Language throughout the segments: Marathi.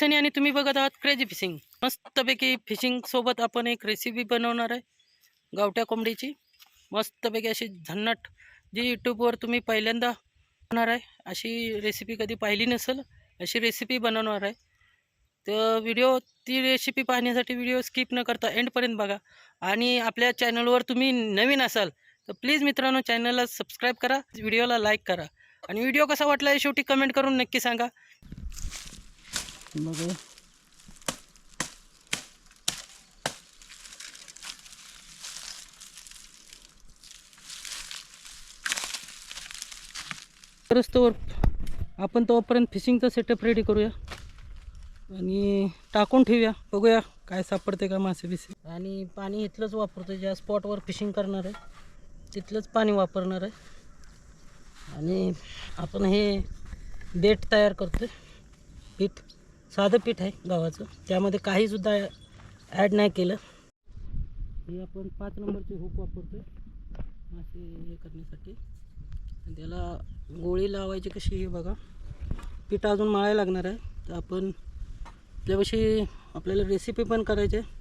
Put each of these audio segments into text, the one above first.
सनी आणि तुम्ही बघत आहात क्रेजी फिशिंग मस्तपैकी फिशिंग सोबत आपण एक रेसिपी बनवणार आहे. गावठ्या कोंबडीची. मस्तपैकी अशी झन्नट जी यूट्यूबवर तुम्ही पहिल्यांदा होणार आहे. अशी रेसिपी कधी पाहिली नसेल अशी रेसिपी बनवणार आहे. तर व्हिडिओ ती रेसिपी पाहण्यासाठी व्हिडिओ स्किप न करता एंडपर्यंत बघा. आणि आपल्या चॅनलवर तुम्ही नवीन असाल तर प्लीज मित्रांनो चॅनलला सबस्क्राईब करा. व्हिडिओला लाईक करा. आणि व्हिडिओ कसा वाटला आहे शेवटी कमेंट करून नक्की सांगा. मग तरच तोवर आपण तोपर्यंत फिशिंगचा सेटअप रेडी करूया आणि टाकून ठेवूया. बघूया काय सापडते का मासे बिसे. आणि पाणी इथलंच वापरतो ज्या स्पॉटवर फिशिंग करणार आहे तिथलंच पाणी वापरणार आहे. आणि आपण हे बेट तयार करतो पीठ. साधं पीठ आहे गव्हाचं. त्यामध्ये काहीसुद्धा ॲड नाही केलं. हे आपण पाच नंबरची हुक वापरतो मासे हे करण्यासाठी. त्याला गोळी लावायची कशी हे बघा. पीठ अजून माळाय लागणार आहे. तर आपण त्यापाशी आपल्याला रेसिपी पण करायची आहे.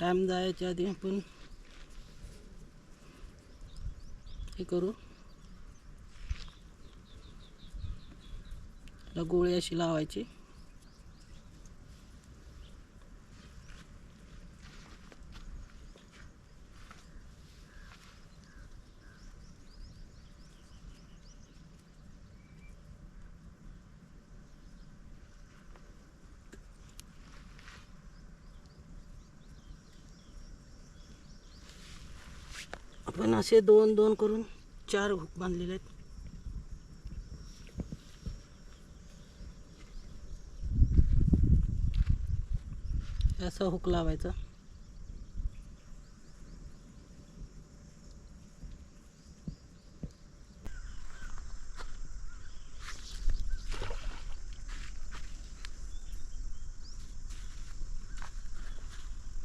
टाईम जायच्या आधी आपण हे करू. त्याला गोळी अशी लावायची. आपण असे दोन दोन करून चार हुक बांधलेले आहेत. असा हुक लावायचा.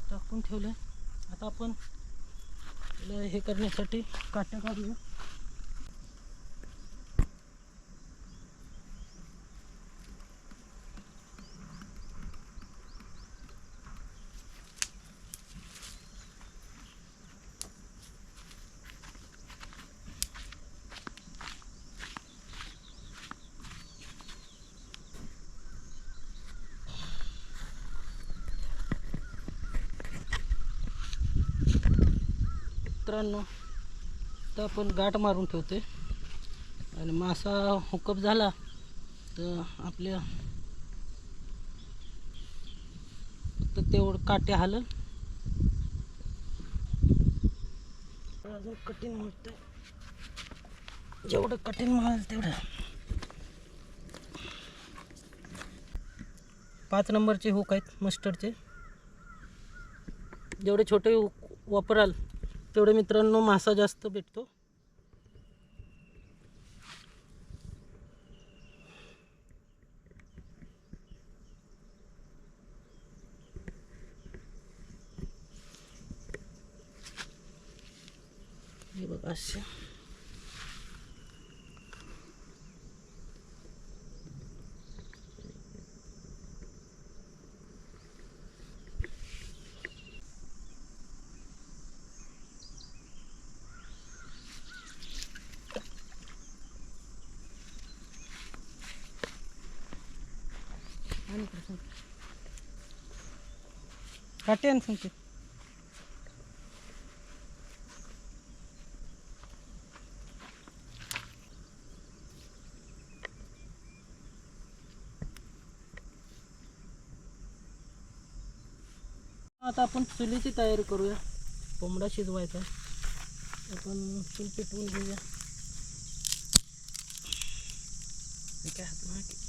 टाकून ठेवलं आता आपण हे करण्यासाठी काट्या काढूया. मित्रांनो तर आपण गाठ मारून ठेवते आणि मासा हुकअप झाला तर आपल्या फक्त तेवढं काटे हाल अजून कठीण म्हणतंय जेवढं कठीण म्हणाल तेवढं. पाच नंबरचे हुक आहेत मस्टरचे जेवढे छोटे हुक वापराल तेवढे मित्रांनो मासा जास्त भेटतो. हे बघा असे आणि काटे आणि सांगते आता आपण चुलीची तयारी करूया. कोंबडा शिजवायचा आपण चूल पेटवून घेऊया. काय हात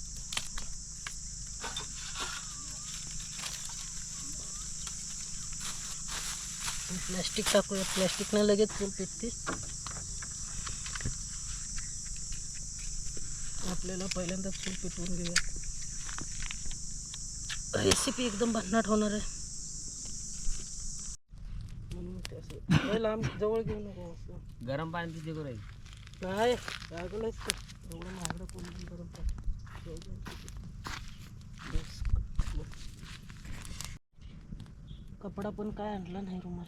प्लॅस्टिक टाकूया. प्लॅस्टिकनं लगेच फुल पेटते आपल्याला पहिल्यांदाच फुल पेटवून घेऊया. रेसिपी एकदम भन्नाट होणार आहे. म्हणून जवळ घेऊ नको गरम पाणी तिथे करू काय एवढं महागडं कोण गरम कपडा पण काय आणला नाही रुमाल.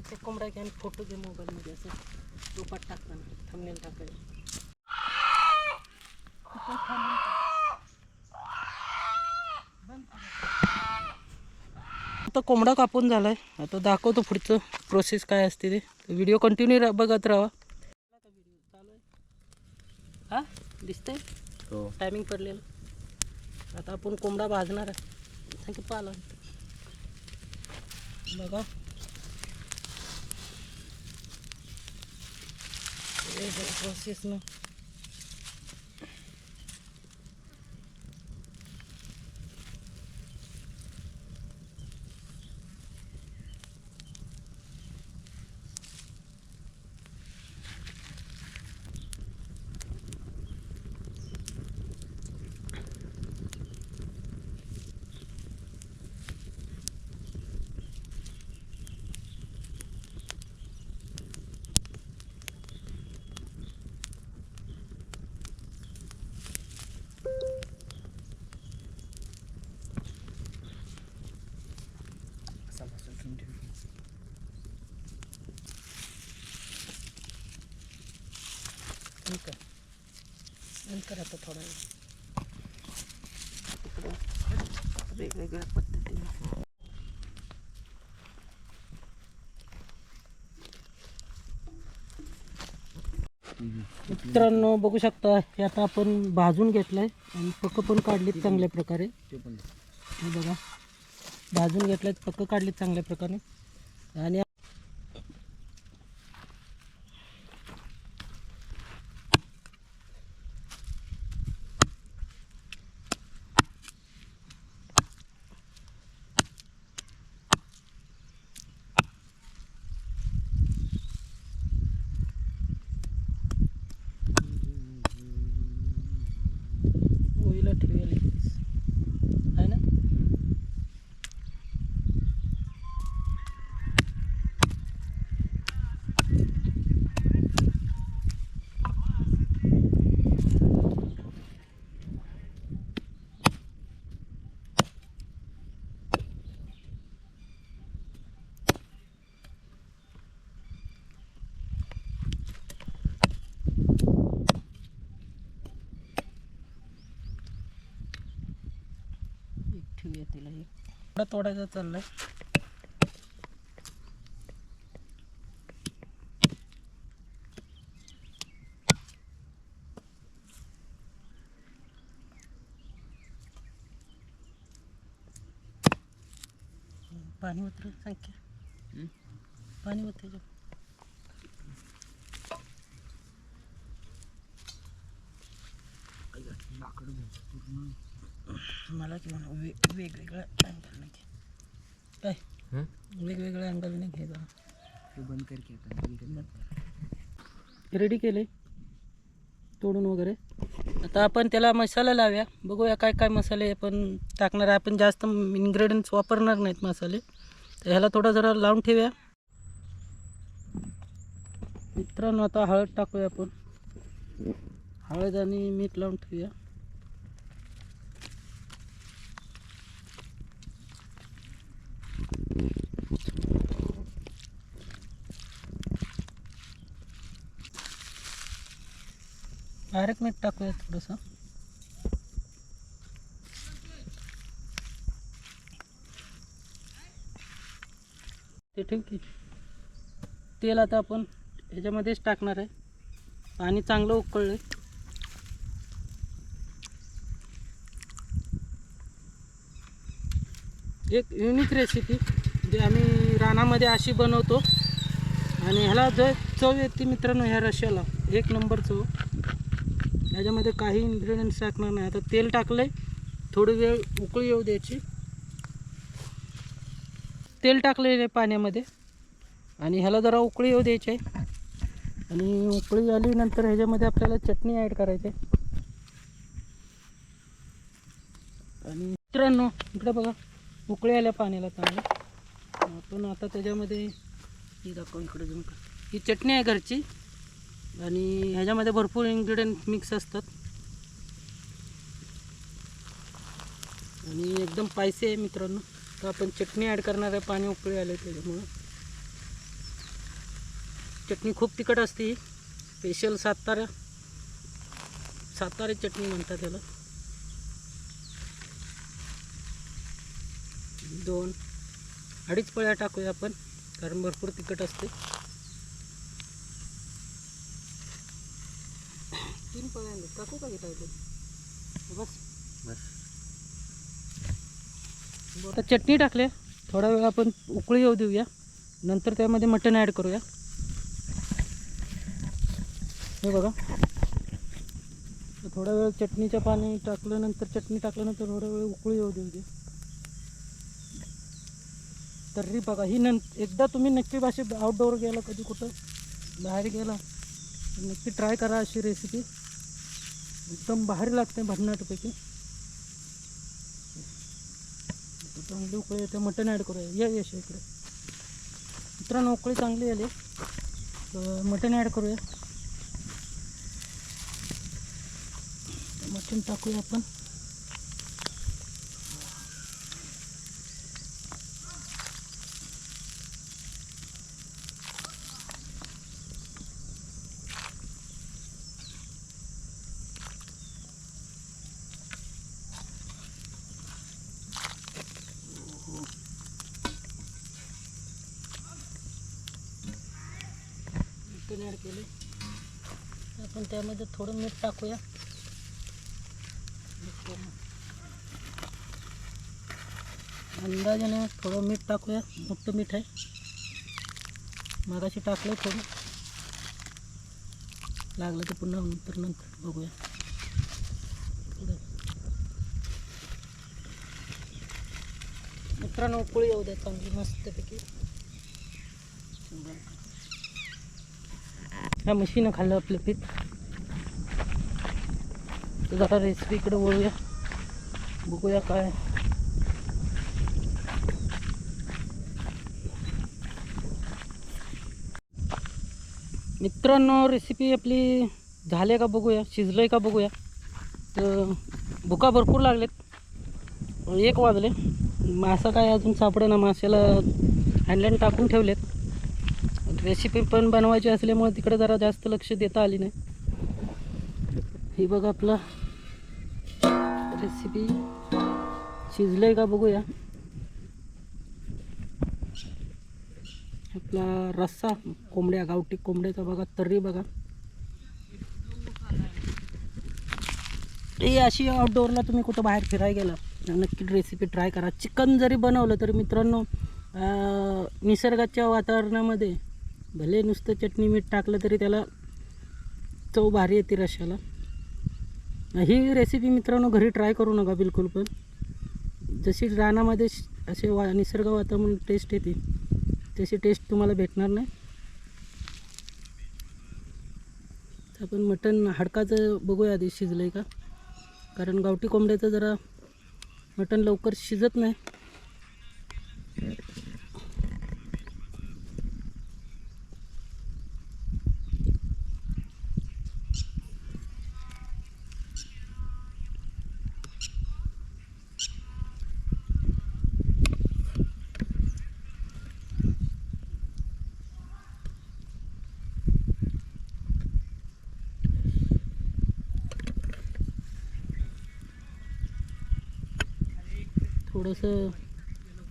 इथे कोंबडा घ्या आणि फोटो घे मोबाईलमध्ये असं रूपात टाकताना थंबनेल टाकायला. आता कोंबडा कापून झालाय. आता दाखवतो पुढचं प्रोसेस काय असते ते. व्हिडिओ कंटिन्यू बघत राहा. चालू आहे हा? दिसतंय? हो. टायमिंग पडलेलं. आता आपण कोंबडा भाजणार आहे. सांग पाला. बघा. प्रोसेस ना ठीक आहे नंतर आता थोडा वेळ तिकडं वेगवेगळ्या पद्धतीने मित्रांनो बघू शकता हे आता आपण भाजून घेतलंय आणि पक्क पण काढलीत चांगल्या प्रकारे. हे बघा. भाजून घेतलेत पक्क काढलेत चांगल्या प्रकारे. आणि ओईला ठेवेल आहे ना एक ठेवूया तिला एक थोडा तोडायचा चाललाय. पाणी उतर सांग पाणी होते मला किंवा वे वेगवेगळ्या अँगलने घे काय? वेगवेगळ्या अँगलने घे ते बंद कर की आता रेडी केले तोडून वगैरे? आता आपण त्याला मसाला लावूया. बघूया काय काय मसाले आपण टाकणार आहे. आपण जास्त इन्ग्रेडियंट्स वापरणार नाहीत मसाले. तर ह्याला थोडा जरा लावून ठेवूया. मित्रांनो आता हळद टाकूया आपण. हळद आणि मीठ लावून ठेवूया. डायरेक्ट मीठ टाकूया थोडंसं. ते ठेव की. तेल आता आपण ह्याच्यामध्येच टाकणार आहे. पाणी चांगलं उकळलं एक युनिक रेसिपी जे आम्ही रानामध्ये अशी बनवतो. आणि ह्याला जर चव येते मित्रांनो ह्या रश्याला. एक नंबर चव. ह्याच्यामध्ये काही इन्ग्रेडियंट्स टाकणार नाही. आता तेल टाकलं आहे थोडी वेळ उकळी येऊ द्यायची. तेल टाकलेलं आहे पाण्यामध्ये. आणि ह्याला जरा उकळी येऊ द्यायची. आहे आणि उकळी आली नंतर ह्याच्यामध्ये आपल्याला चटणी ॲड करायची आहे. आणि मित्रांनो इकडे बघा. उकळी आल्या पाण्याला चांगलं. आपण आता त्याच्यामध्ये ही दाखवून इकडे जाऊन. ही चटणी आहे घरची. आणि ह्याच्यामध्ये भरपूर इन्ग्रेडियंट मिक्स असतात. आणि एकदम पायसे आहे मित्रांनो. तर आपण चटणी ॲड करणार आहे पाणी उकळी आलं त्याच्यामुळं. चटणी खूप तिखट असते ही. स्पेशल सातारा सातारा चटणी म्हणतात त्याला. दोन. अडीच पळ्या टाकूया आपण कारण भरपूर तिखट असते. तीन पळ्या आणले टाकू का घेता बस बस. आता चटणी टाकल्या थोडा वेळ आपण उकळी येऊ देऊया. नंतर त्यामध्ये मटण ॲड करूया. हे बघा. थोडा वेळ चटणीच्या पाणी टाकल्यानंतर चटणी टाकल्यानंतर थोडा वेळ उकळी येऊ देऊ दे तर्री बघा ही नं एकदा तुम्ही नक्की अशी आउटडोअर गेला कधी कुठं बाहेर गेला नक्की ट्राय करा अशी रेसिपी एकदम भारी लागते भन्नाटपैकी चांगली उकळी येते मटण ॲड करूया. या यश इकडे. मित्रांनो उकळी चांगली आली. तर मटण ॲड करूया. मटण टाकूया आपण. ॲड केले. आपण त्यामध्ये थोडं मीठ टाकूया. अंदाजाने थोडं मीठ टाकूया. मोठं मीठ आहे. मागाशी टाकलं थोडं. लागलं तर पुन्हा नंतर नंतर बघूया. मित्रांनो उकळी येऊ द्या ह्या म्हशीनं खाल्लं आपलं पीठ. जरा रेसिपीकडे वळूया. बघूया काय. मित्रांनो रेसिपी आपली झाली का बघूया? शिजलं का बघूया? तर भुका भरपूर लागलेत. एक वाजले. मासा काय अजून सापडे ना माशाला हँडलाईन टाकून ठेवलेत. रेसिपी पण बनवायची असल्यामुळे तिकडे जरा जास्त लक्ष देता आली नाही. ही बघा आपला रेसिपी शिजलंय का बघूया. आपला रस्सा कोंबड्या गावठी कोंबड्याचा बघा तर्री बघा. ही अशी आउटडोअरला तुम्ही कुठं बाहेर फिरायला गेला नक्की रेसिपी ट्राय करा. चिकन जरी बनवलं तरी मित्रांनो निसर्गाच्या वातावरणामध्ये भले नुसतं चटणी मीठ टाकलं तरी त्याला चव भारी येते रशाला ही रेसिपी मित्रांनो घरी ट्राय करू नका बिलकुल पण. जशी रानामध्ये श- असे वा निसर्ग वातावरण टेस्ट येते तशी टेस्ट तुम्हाला भेटणार नाही. तर आपण मटण हाडकाचं बघूया आधी शिजलं आहे का? कारण गावठी कोंबड्याचं जरा मटण लवकर शिजत नाही. थोडंसं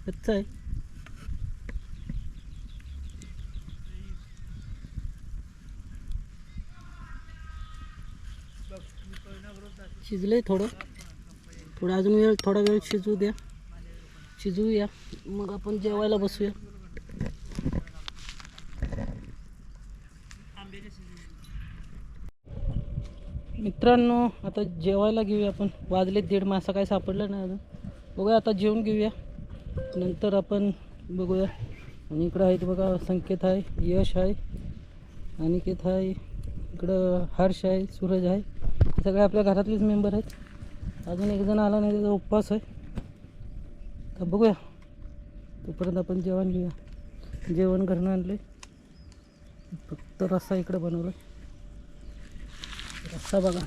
कच्चं आहे. शिजलं थोडं. थोडं अजून वेळ थोडा वेळ शिजू द्या. शिजवूया मग आपण जेवायला बसूया. मित्रांनो आता जेवायला घेऊया आपण. वाजले दीड मासा काय सापडलं नाही अजून. बघूया आता जेवून घेऊया. नंतर आपण बघूया. आणि इकडं आहेत बघा संकेत आहे यश आहे अनिकेत आहे इकडं हर्ष आहे सूरज आहे. हे सगळे आपल्या घरातलेच मेंबर आहेत. अजून एक जण आला नाही त्याचा उपवास आहे. तर बघूया. तोपर्यंत आपण जेवण घेऊया. जेवण घरनं आणले फक्त रस्सा इकडं बनवला रस्सा बघा.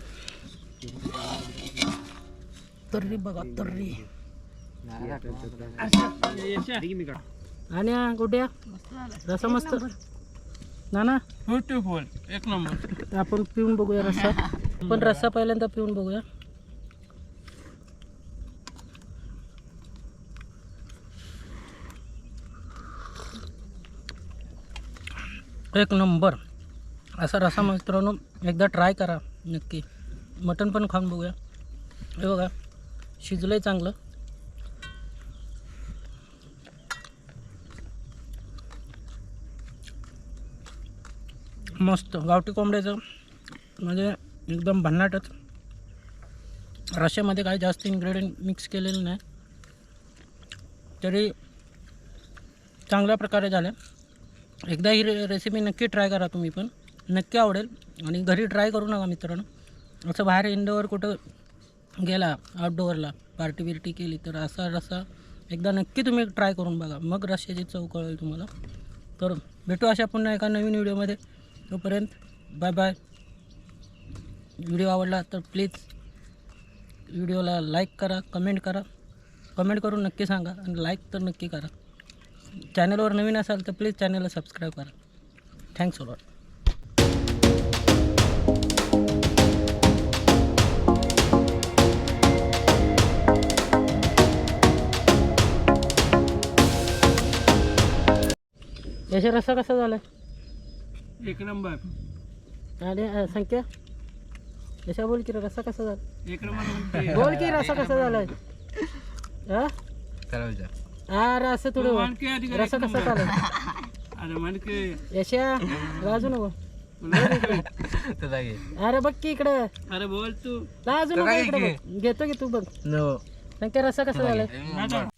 तर्री बघा तर्री. आणि गुड्या रसा मस्त. ना ना ब्युटिफुल एक नंबर. आपण पिऊन बघूया रस्सा. पण रस्सा पहिल्यांदा पिऊन बघूया. एक नंबर. असा रसा मित्रांनो एकदा ट्राय करा. नक्की. मटण पण खाऊन बघूया. हे बघा शिजलंय चांगलं. मस्त. गावठी कोंबड्याचं म्हणजे एकदम भन्नाटच. रश्यामध्ये काही जास्त इन्ग्रेडियंट मिक्स केलेले नाही. तरी चांगल्या प्रकारे झाल्या एकदा ही रे रेसिपी नक्की ट्राय करा तुम्ही पण. नक्की आवडेल. आणि घरी ट्राय करू नका मित्रांनो. असं बाहेर इंडोवर कुठं गेला आउटडोअरला पार्टी बिर्टी केली तर असा रसा एकदा नक्की तुम्ही ट्राय करून बघा. मग रश्याची चव कळेल तुम्हाला. तर भेटू अशा पुन्हा एका नवीन व्हिडिओमध्ये तोपर्यंत बाय बाय व्हिडिओ आवडला तर प्लीज व्हिडिओला लाईक करा कमेंट करा. कमेंट करून नक्की सांगा आणि लाईक तर नक्की करा. चॅनलवर नवीन असाल तर प्लीज चॅनलला सबस्क्राईब करा. थँक्स लॉट याचा रस्सा कसा झाला एक नंबर. आणि अ, संख्या? यशा बोल की रे, रस्सा कसा झाला? एक नंबर बोल की रस्सा कसा झालाय हा? विचार. अरे असं थोडं बोल. मानके अधिकारी रस्सा कसा झालाय अरे मानके. यशा लाजू नको. घे अरे बघ की इकडे. अरे बोल तू. लाजू नको इकडे बघ. घेतो की तू बघ. नो. संख्या रस्सा कसा झालाय